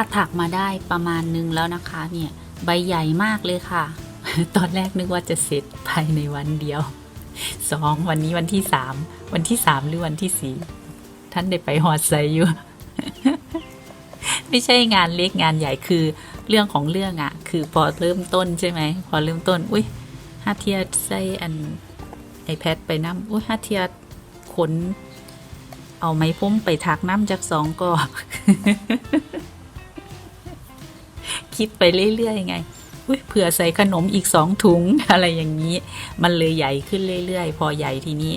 ป้าถักมาได้ประมาณนึงแล้วนะคะ เนี่ยใบใหญ่มากเลยค่ะ ตอนแรกนึกว่าจะเสร็จภายในวันเดียวสองวันนี้วันที่สามวันที่สามหรือวันที่สี่ท่านได้ไปหอดใส่อยู่ ไม่ใช่งานเล็กงานใหญ่คือเรื่องของเรื่องอะ่ะ คือพอเริ่มต้นใช่ไหมพอเริ่มต้น อุ้ยฮาเทียใส่อัน iPad ไปน้ำอุ้ยฮาเทียขนเอาไม้พุ่มไปถักน้ำจากสองกอก คิดไปเรื่อยๆไงเผื่อใส่ขนมอีกสองถุงอะไรอย่างนี้ มันเลยใหญ่ขึ้นเรื่อยๆ พอใหญ่ทีนี้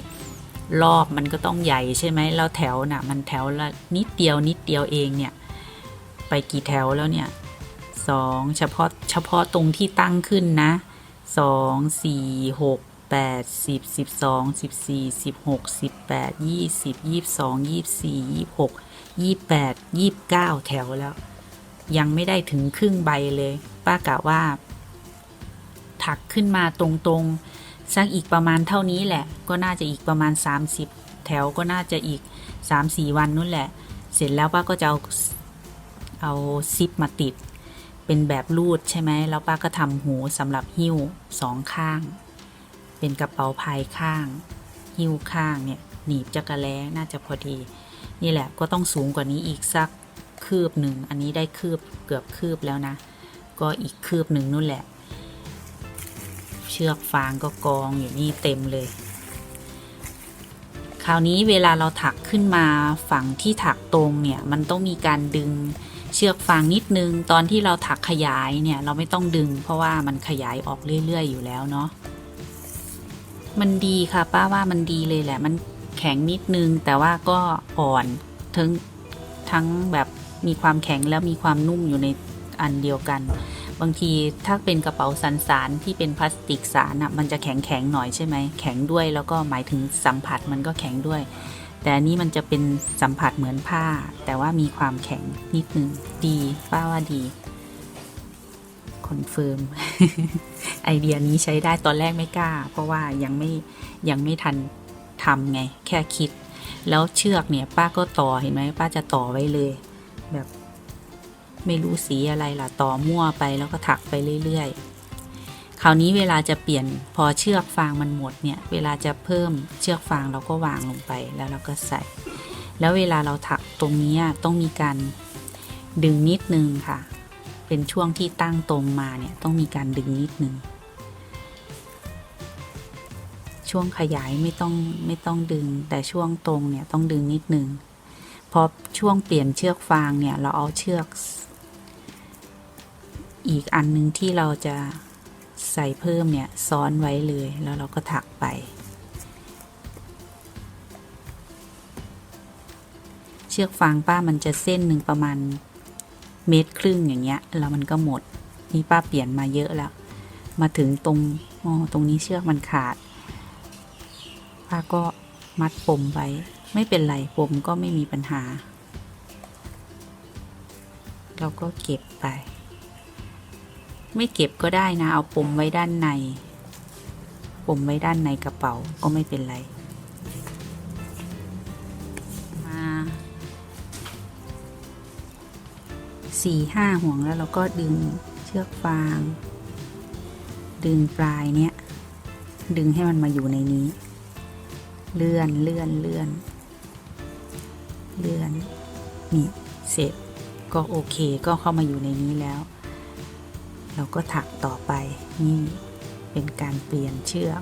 รอบมันก็ต้องใหญ่ใช่ไหมแล้วแถวน่ะ มันแถวละนิดเดียวนิดเดียวเองเนี่ย ไปกี่แถวแล้วเนี่ยสองเฉพาะเฉพาะตรงที่ตั้งขึ้นนะสองสี่หกแปดสิบสิบสองสิบสี่สิบหกสิบแปดยี่สิบยี่สิบสองยี่สิบสี่ยี่สิบหกยี่สิบแปดยี่สิบเก้าแถวแล้ว ยังไม่ได้ถึงครึ่งใบเลย ป้ากะว่า ถักขึ้นมาตรงๆ สักอีกประมาณเท่านี้แหละ ก็น่าจะอีกประมาณ 30 แถวก็น่าจะอีก 3-4 วันนู่นแหละ เสร็จแล้วป้าก็จะเอาเอาซิปมาติด เป็นแบบรูดใช่ไหมแล้วป้าก็ทำหูสำหรับหิ้วสองข้าง เป็นกระเป๋าพายข้าง หิ้วข้างเนี่ยหนีบจักระแล้น่าจะพอดี นี่แหละก็ต้องสูงกว่านี้อีกสัก คืบหนึ่ง อันนี้ได้คืบเกือบคืบแล้วนะ ก็อีกคืบหนึ่งนู่นแหละ เชือกฟางก็กองอยู่นี่เต็มเลย คราวนี้เวลาเราถักขึ้นมาฝั่งที่ถักตรงเนี่ย มันต้องมีการดึงเชือกฟางนิดนึง ตอนที่เราถักขยายเนี่ย เราไม่ต้องดึง เพราะว่ามันขยายออกเรื่อย ๆ อยู่แล้วเนาะ มันดีค่ะป้าว่ามันดีเลยแหละ มันแข็งนิดนึงแต่ว่าก็อ่อนทั้งทั้งแบบ มีความแข็งแล้วมีความนุ่มอยู่ในอันเดียวกัน บางทีถ้าเป็นกระเป๋าสันสารที่เป็นพลาสติกสารอะมันจะแข็งแข็งๆหน่อยใช่ไหมแข็งด้วยแล้วก็หมายถึงสัมผัสมันก็แข็งด้วย แต่อันนี้มันจะเป็นสัมผัสเหมือนผ้า แต่ว่ามีความแข็งนิดนึงดีป้าว่าดีคอนเฟิร์มไอเดียนี้ใช้ได้ตอนแรกไม่กล้า เพราะว่ายังไม่ยังไม่ทันทำไง แค่คิด แล้วเชือกเนี่ย ป้าก็ต่อเห็นไหมป้าจะต่อไว้เลย ไม่รู้สีอะไรล่ะต่อมั่วไปแล้วก็ถักไปเรื่อยๆ คราวนี้เวลาจะเปลี่ยนพอเชือกฟางมันหมดเนี่ย เวลาจะเพิ่มเชือกฟางเราก็วางลงไปแล้วเราก็ใส่ แล้วเวลาเราถักตรงนี้ต้องมีการดึงนิดนึงค่ะ เป็นช่วงที่ตั้งตรงมาเนี่ยต้องมีการดึงนิดนึง ช่วงขยายไม่ต้องไม่ต้องดึง แต่ช่วงตรงเนี่ยต้องดึงนิดนึงพอช่วงเปลี่ยนเชือกฟางเนี่ยเราเอาเชือก อีกอันหนึงที่เราจะใส่เพิ่มเนี่ยซ้อนไว้เลยแล้วเราก็ถักไป เชือกฟางป้ามันจะเส้นหนึ่งประมาณเมตรครึ่งอย่างเงี้ยแล้วมันก็หมดนี่ป้าเปลี่ยนมาเยอะแล้ว มาถึงตรงอ๋อตรงนี้เชือกมันขาด ป้าก็มัดปมไว้ ไม่เป็นไรปมก็ไม่มีปัญหา เราก็เก็บไป ไม่เก็บก็ได้นะ เอาปมไว้ด้านใน ปมไว้ด้านในกระเป๋าก็ไม่เป็นไร มาสี่ห้าห่วงแล้วเราก็ดึงเชือกฟาง ดึงปลายเนี้ย ดึงให้มันมาอยู่ในนี้ เลื่อนเลื่อนเลื่อน เลื่อน นี่ เสร็จ ก็โอเค ก็เข้ามาอยู่ในนี้แล้ว เราก็ถักต่อไปนี่เป็นการเปลี่ยนเชือก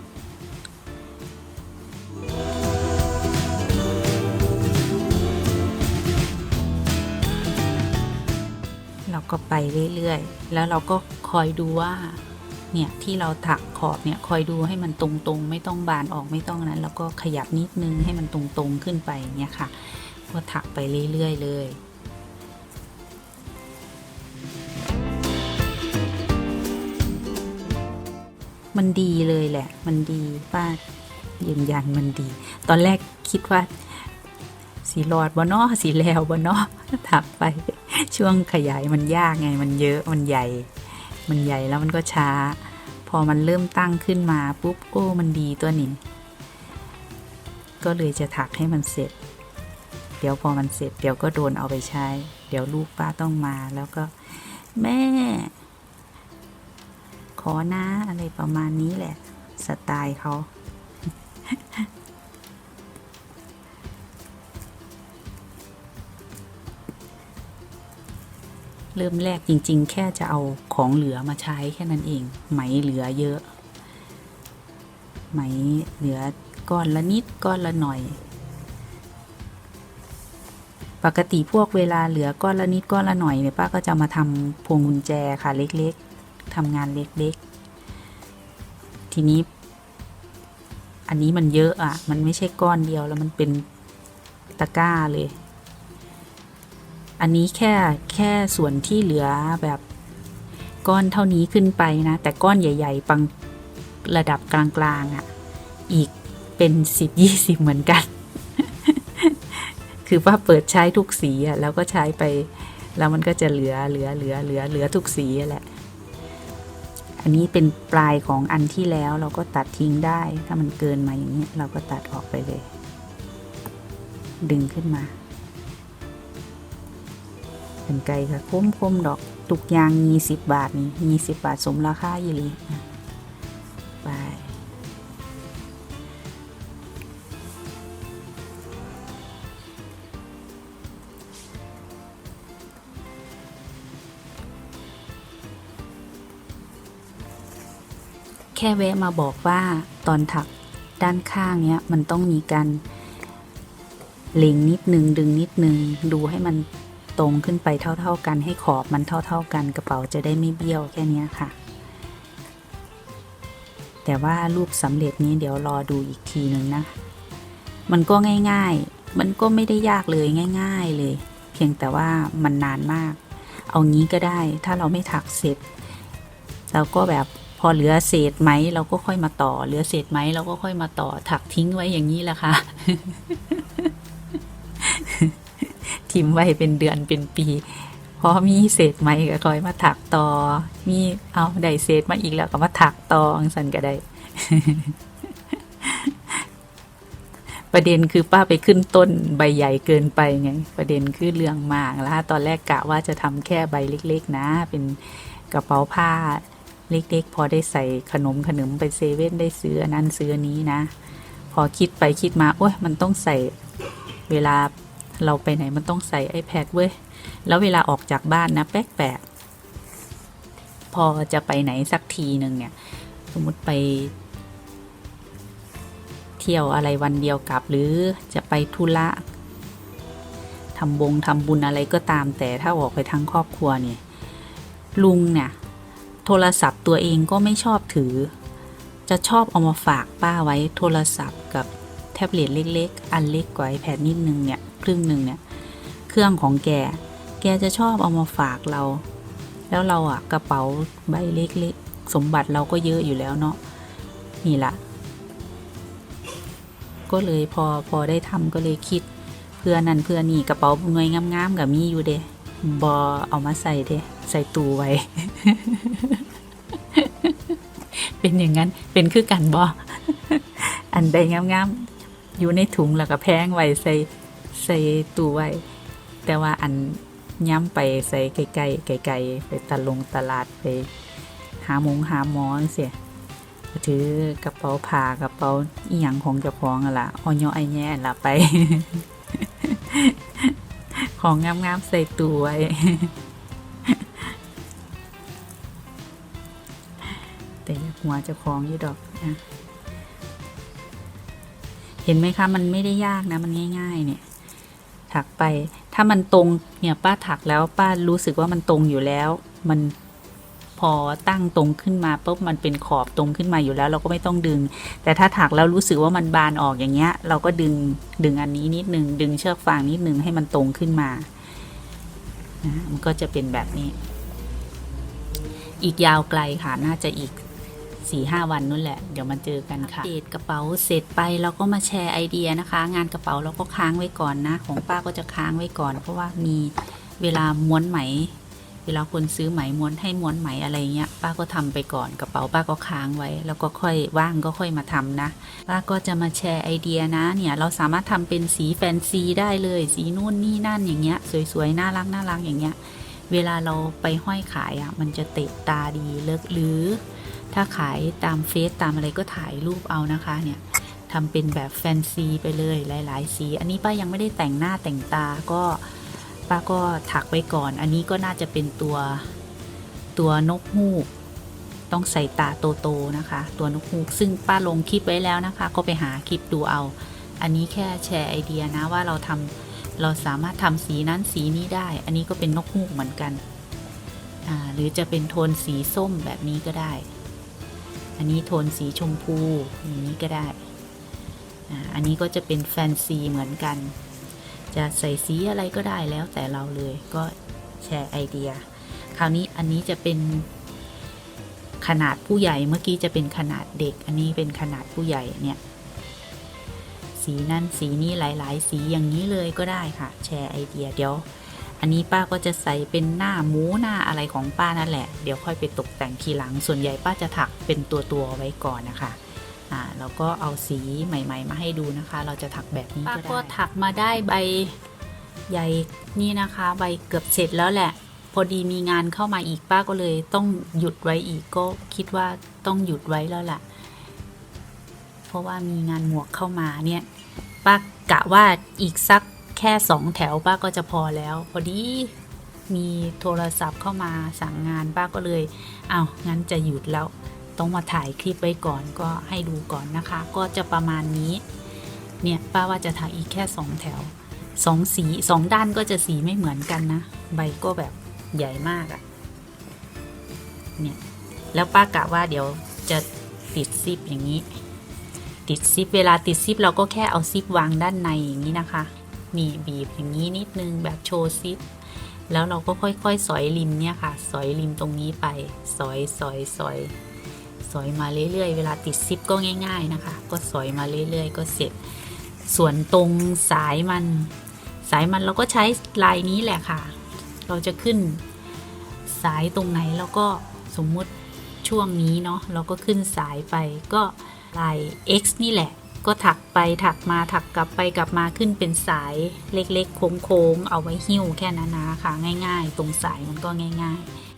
เราก็ไปเรื่อยๆ แล้วเราก็คอยดูว่า เนี่ยที่เราถักขอบเนี่ยคอยดูให้มันตรงๆ ไม่ต้องบานออกไม่ต้องนั้น แล้วก็ขยับนิดนึงให้มันตรงๆขึ้นไปเนี่ยค่ะ ก็ถักไปเรื่อยๆเลย มันดีเลยแหละ มันดีป้ายืนยันมันดี ตอนแรกคิดว่าสีหลอดบนนอสีแล้วบนนอถักไป ช่วงขยายมันยากไง มันเยอะมันใหญ่ มันใหญ่แล้วมันก็ช้า พอมันเริ่มตั้งขึ้นมาปุ๊บโอ้มันดีตัวนี้ ก็เลยจะถักให้มันเสร็จ เดี๋ยวพอมันเสร็จ เดี๋ยวก็โดนเอาไปใช้ เดี๋ยวลูกป้าต้องมาแล้วก็ แม่ ขอนะอะไรประมาณนี้แหละ สไตล์เขาเริ่มแรกจริง ๆ แค่จะเอาของเหลือมาใช้แค่นั้นเอง ไหมเหลือเยอะ ไหมเหลือก้อนละนิดก้อนละหน่อย ปกติพวกเวลาเหลือก้อนละนิดก้อนละหน่อยเนี่ยป้าก็จะมาทำพวงกุญแจค่ะเล็ก ๆ ทำงานเล็กๆ ทีนี้ อันนี้มันเยอะอะ มันไม่ใช่ก้อนเดียวแล้วมันเป็นตะกร้าเลย อันนี้แค่แค่ส่วนที่เหลือแบบก้อนเท่านี้ขึ้นไปนะ แต่ก้อนใหญ่ ๆ ปังระดับกลางๆอะ่ะ อีกเป็นสิบยี่สิบเหมือนกัน คือว่าเปิดใช้ทุกสีอะ่ะแล้วก็ใช้ไปแล้วมันก็จะเหลือเหลือเหลือเหลือเหลือทุกสีแหละ อันนี้เป็นปลายของอันที่แล้วเราก็ตัดทิ้งได้ ถ้ามันเกินมาอย่างนี้เราก็ตัดออกไปเลย ดึงขึ้นมาเป็นไก่ค่ะคมคมดอก ตุกยางมีสิบบาทนี่มีสิบบาทสมราคาอยู่เลย แค่แวะมาบอกว่าตอนถักด้านข้างเนี้ยมันต้องมีการเล็งนิดนึงดึงนิดนึงดูให้มันตรงขึ้นไปเท่า ๆกัน ให้ขอบมันเท่า ๆกันกระเป๋าจะได้ไม่เบี้ยวแค่นี้ค่ะ แต่ว่ารูปสำเร็จนี้เดี๋ยวรอดูอีกทีนึงนะ มันก็ง่ายๆ มันก็ไม่ได้ยากเลยง่าย ๆเลย เพียงแต่ว่ามันนานมาก เอางี้ก็ได้ถ้าเราไม่ถักเสร็จเราก็แบบ พอเหลือเศษไหมเราก็ค่อยมาต่อ เหลือเศษไหมเราก็ค่อยมาต่อ ถักทิ้งไว้อย่างนี้แหละค่ะทิมไว้เป็นเดือนเป็นปีพอมีเศษไหมก็ค่อยมาถักต่อ มีเอาได้เศษมาอีกแล้วก็มาถักต่ออังสันก็ได้ ประเด็นคือป้าไปขึ้นต้นใบใหญ่เกินไปไง ประเด็นคือเรื่องมากแล้วตอนแรกกะว่าจะทำแค่ใบเล็ก ๆ นะ เป็นกระเป๋าผ้า เล็กๆ พอได้ใส่ขนมขนมไปเซเว่นได้ซื้ออันนั้นซื้อนนี้นะ พอคิดไปคิดมาโอ้ยมันต้องใส่เวลาเราไปไหนมันต้องใส่ iPad เว้ย แล้วเวลาออกจากบ้านนะแปลกๆพอจะไปไหนสักทีหนึ่งเนี่ย สมมติไป เที่ยวอะไรวันเดียวกลับหรือจะไปธุระทำบงทำบุญอะไรก็ตามแต่ถ้าออกไปทั้งครอบครัวเนี่ยลุงเนี่ย โทรศัพท์ตัวเองก็ไม่ชอบถือ จะชอบเอามาฝากป้าไว้โทรศัพท์กับแท็บเล็ตเล็ก ๆ อันเล็กกว่า iPad นิดนึงเนี่ยครึ่งหนึ่งเนี่ยเครื่องของแก แกจะชอบเอามาฝากเรา แล้วเราอะกระเป๋าใบเล็กๆ สมบัติเราก็เยอะอยู่แล้วเนาะนี่ละก็เลยพอพอได้ทำก็เลยคิดเพื่อนั่นเพื่อนี่กระเป๋าหน่วยงามๆกับมีอยู่เด บอเอามาใส่เด้ใส่ตู้ไว้ เป็นอย่างนั้น เป็นคือกันบออันใดงามๆ อยู่ในถุงแล้วก็แพงไว้ใส่ใส่ตู้ไว้ แต่ว่าอันย้ำไปใส่ไกลๆไกลๆไปตะลงตลาดไป หามงหามอนเสียถือกระเป๋าผ้ากระเป๋าอีหยังของเจ้าของอะล่ะออยอไอแย่ละไป ของงามๆใส่ตัว แต่หัวเจ้าของอยู่ดอกนะเห็นไหมคะ มันไม่ได้ยากนะ มันง่าย ๆ เนี่ย ถักไป ถ้ามันตรงเนี่ยป้าถักแล้วป้ารู้สึกว่ามันตรงอยู่แล้ว มัน พอตั้งตรงขึ้นมาปุ๊บมันเป็นขอบตรงขึ้นมาอยู่แล้ว เราก็ไม่ต้องดึง แต่ถ้าถักแล้วรู้สึกว่ามันบานออกอย่างเงี้ย เราก็ดึงดึงอันนี้นิดนึง ดึงเชือกฟางนิดนึงให้มันตรงขึ้นมานะมันก็จะเป็นแบบนี้ อีกยาวไกลค่ะน่าจะอีกสี่ห้าวันนู่นแหละ เดี๋ยวมาเจอกันค่ะเดตกระเป๋าเสร็จไปเราก็มาแชร์ไอเดียนะคะ งานกระเป๋าเราก็ค้างไว้ก่อนนะ ของป้าก็จะค้างไว้ก่อน เพราะว่ามีเวลาม้วนไหม เวลาคนซื้อไหมม้วนให้ม้วนไหมอะไรเงี้ยป้าก็ทำไปก่อนกระเป๋าป้าก็ค้างไว้ แล้วก็ค่อยว่างก็ค่อยมาทำนะป้าก็จะมาแชร์ไอเดียนะเนี่ยเราสามารถทำเป็นสีแฟนซีได้เลย สีนู่นนี่นั่นอย่างเงี้ยสวยๆน่ารักน่ารักอย่างเงี้ยเวลาเราไปห้อยขายอะมันจะเตะตาดีเลิกหรือ ถ้าขายตามเฟซตามอะไรก็ถ่ายรูปเอานะคะเนี่ยทำเป็นแบบแฟนซีไปเลยหลาย ๆ สี อันนี้ป้ายังไม่ได้แต่งหน้าแต่งตาก็ ป้าก็ถักไว้ก่อน อันนี้ก็น่าจะเป็นตัวตัวนกฮูก ต้องใส่ตาโตๆนะคะ ตัวนกฮูก ซึ่งป้าลงคลิปไว้แล้วนะคะ ก็ไปหาคลิปดูเอา อันนี้แค่แชร์ไอเดียนะว่าเราทำเราสามารถทำสีนั้นสีนี้ได้ อันนี้ก็เป็นนกฮูกเหมือนกัน หรือจะเป็นโทนสีส้มแบบนี้ก็ได้ อันนี้โทนสีชมพูอย่างนี้ก็ได้ อันนี้ก็จะเป็นแฟนซีเหมือนกัน จะใส่สีอะไรก็ได้แล้วแต่เราเลยก็แชร์ไอเดีย คราวนี้อันนี้จะเป็นขนาดผู้ใหญ่เมื่อกี้จะเป็นขนาดเด็ก อันนี้เป็นขนาดผู้ใหญ่เนี่ย สีนั่นสีนี้หลาย ๆ สีอย่างนี้เลยก็ได้ค่ะ แชร์ไอเดียเดี๋ยว อันนี้ป้าก็จะใส่เป็นหน้าหมูหน้าอะไรของป้านั่นแหละ เดี๋ยวค่อยไปตกแต่งทีหลังส่วนใหญ่ป้าจะถักเป็นตัวตัวๆไว้ก่อนนะคะ อ่าแล้วก็เอาสีใหม่ ๆ มาให้ดูนะคะ เราจะถักแบบนี้ก็ได้ป้าก็ถักมาได้ใบใหญ่นี่นะคะ ใบเกือบเสร็จแล้วแหละ พอดีมีงานเข้ามาอีกป้าก็เลยต้องหยุดไว้อีกก็คิดว่าต้องหยุดไว้แล้วล่ะ เพราะว่ามีงานหมวกเข้ามาเนี่ยป้ากะว่าอีกสักแค่สองแถวป้าก็จะพอแล้ว พอดีมีโทรศัพท์เข้ามาสั่งงานป้าก็เลยเอา้างั้นจะหยุดแล้ว ต้องมาถ่ายคลิปไว้ก่อนก็ให้ดูก่อนนะคะ ก็จะประมาณนี้ เนี่ยป้าว่าจะถ่ายอีกแค่สองแถวสองสีสองด้านก็จะสีไม่เหมือนกันนะ ใบก็แบบใหญ่มากอะเนี่ย แล้วป้ากะว่าเดี๋ยวจะติดซิปอย่างนี้ ติดซิปเวลาติดซิปเราก็แค่เอาซิปวางด้านในอย่างนี้นะคะมีบีบอย่างนี้นิดนึงแบบโชว์ซิปแล้วเราก็ค่อยๆ สอยริมเนี่ยค่ะ สอยริมตรงนี้ไป สอยสอยสอย สอยมาเรื่อยๆ เวลาติดซิปก็ง่าย ๆนะคะ ก็สอยมาเรื่อยๆ ก็เสร็จ ส่วนตรงสายมัน สายมันเราก็ใช้ลายนี้แหละค่ะ เราจะขึ้นสายตรงไหนแล้วก็สมมุติช่วงนี้เนาะเราก็ขึ้นสายไปก็ลาย X นี่แหละ ก็ถักไปถักมาถักกลับไปกลับมาขึ้นเป็นสายเล็กๆโค้งๆเอาไว้หิ้วแค่นั้นนะคะง่าย ๆ ตรงสายมันก็ง่าย ๆ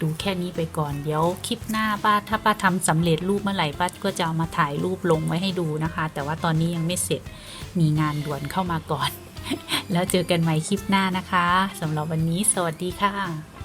ดูแค่นี้ไปก่อน เดี๋ยวคลิปหน้าป้าถ้าป้าทำสำเร็จรูปเมื่อไหร่ป้าก็จะเอามาถ่ายรูปลงไว้ให้ดูนะคะ แต่ว่าตอนนี้ยังไม่เสร็จมีงานด่วนเข้ามาก่อน แล้วเจอกันใหม่คลิปหน้านะคะสำหรับวันนี้ สวัสดีค่ะ